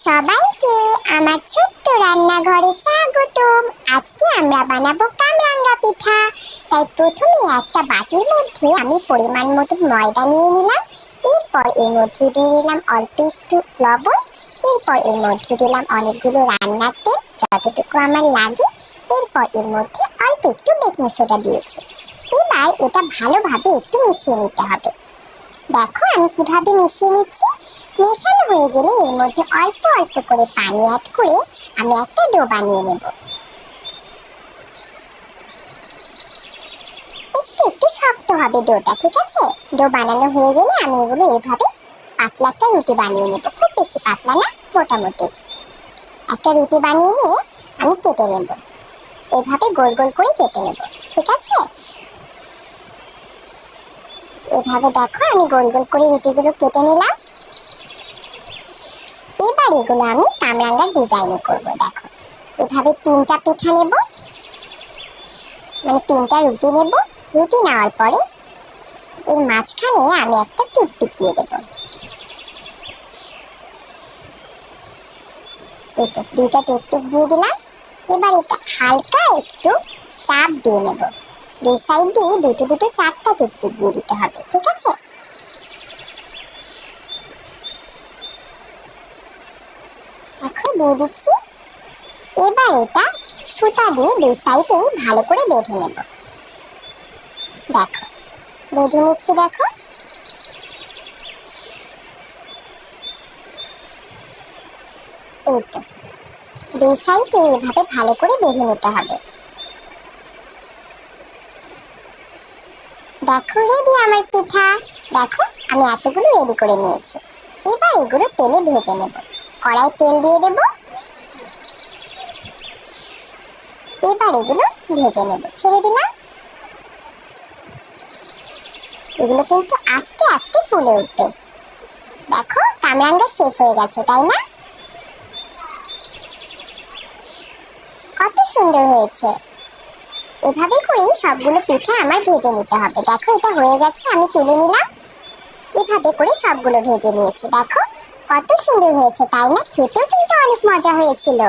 সবাইকে আমার ছোট্ট রান্নাঘরে স্বাগতম। আজকে আমরা বানাবো কামরাঙ্গা পিঠা। তাই প্রথমে একটা বাটির মধ্যে আমি পরিমাণ মতো ময়দা নিয়ে নিলাম। এরপর এর মধ্যে দিয়ে দিলাম অল্প একটু লবণ। এরপর এর মধ্যে দিলাম অনেকগুলো রান্নার তেল, যতটুকু আমার লাগে। এরপর এর মধ্যে অল্প একটু বেকিং সোডা দিয়েছি। এবার এটা ভালোভাবে একটু মিশিয়ে নিতে হবে। দেখো আমি কীভাবে মিশিয়ে নিচ্ছি। মেশানো হয়ে গেলে এর মধ্যে অল্প অল্প করে পানি অ্যাড করে আমি একটা ডো বানিয়ে নেব। একটু একটু শক্ত হবে ডোটা ঠিক আছে? ডো বানানো হয়ে গেলে আমি এগুলো এভাবে পাতলা একটা রুটি বানিয়ে নেব। খুব বেশি পাতলা না, মোটামুটি। একটা রুটি বানিয়ে নিয়ে আমি কেটে নেব। এভাবে গোল গোল করে কেটে নেব, ঠিক আছে? এভাবে দেখো, আমি গোল গোল করে রুটিগুলো কেটে নিলাম। এবার এগুলো আমি কামরাঙ্গার ডিজাইনে করব, দেখো। এভাবে তিনটা পিঠা নেব মানে তিনটা রুটি নেব। রুটি নেওয়ার পরে এর মাঝখানে আমি একটা টুথপিক দিয়ে দেবো। এই তো দুইটা দিয়ে দিলাম। এবার এটা হালকা একটু চাপ দিয়ে নেব। দুই সাইড দিয়ে দুটো দুটো চারটা টুথপিক দিয়ে দিতে হবে, ঠিক আছে দিয়ে দিচ্ছি এবার এটা সুতা দিয়ে দু সাইডে ভালো করে বেঁধে নেব। দেখো, বেঁধে নিচ্ছি দেখো। এই তো দুই সাইডে এভাবে ভালো করে বেঁধে নিতে হবে। দেখো রেডি আমার পিঠা। দেখো, আমি এতগুলো রেডি করে নিয়েছি। এবার এগুলো তেলে ভেজে নেব। কড়াই তেল দিয়ে দেব। এবার এগুলো ভেজে নেব। ছেড়ে দিলাম। এগুলো কিন্তু আস্তে আস্তে ফুলে উঠবে। দেখো, কামরাঙ্গা শেফ হয়ে গেছে, তাই না? কত সুন্দর হয়েছে। এভাবে করেই সবগুলো পিঠে আমার ভেজে নিতে হবে। দেখো, এটা হয়ে গেছে, আমি তুলে নিলাম। এভাবে করে সবগুলো ভেজে নিয়েছি। দেখো কত সুন্দর হয়েছে তাই না? খেতেও কিন্তু অনেক মজা হয়েছিল।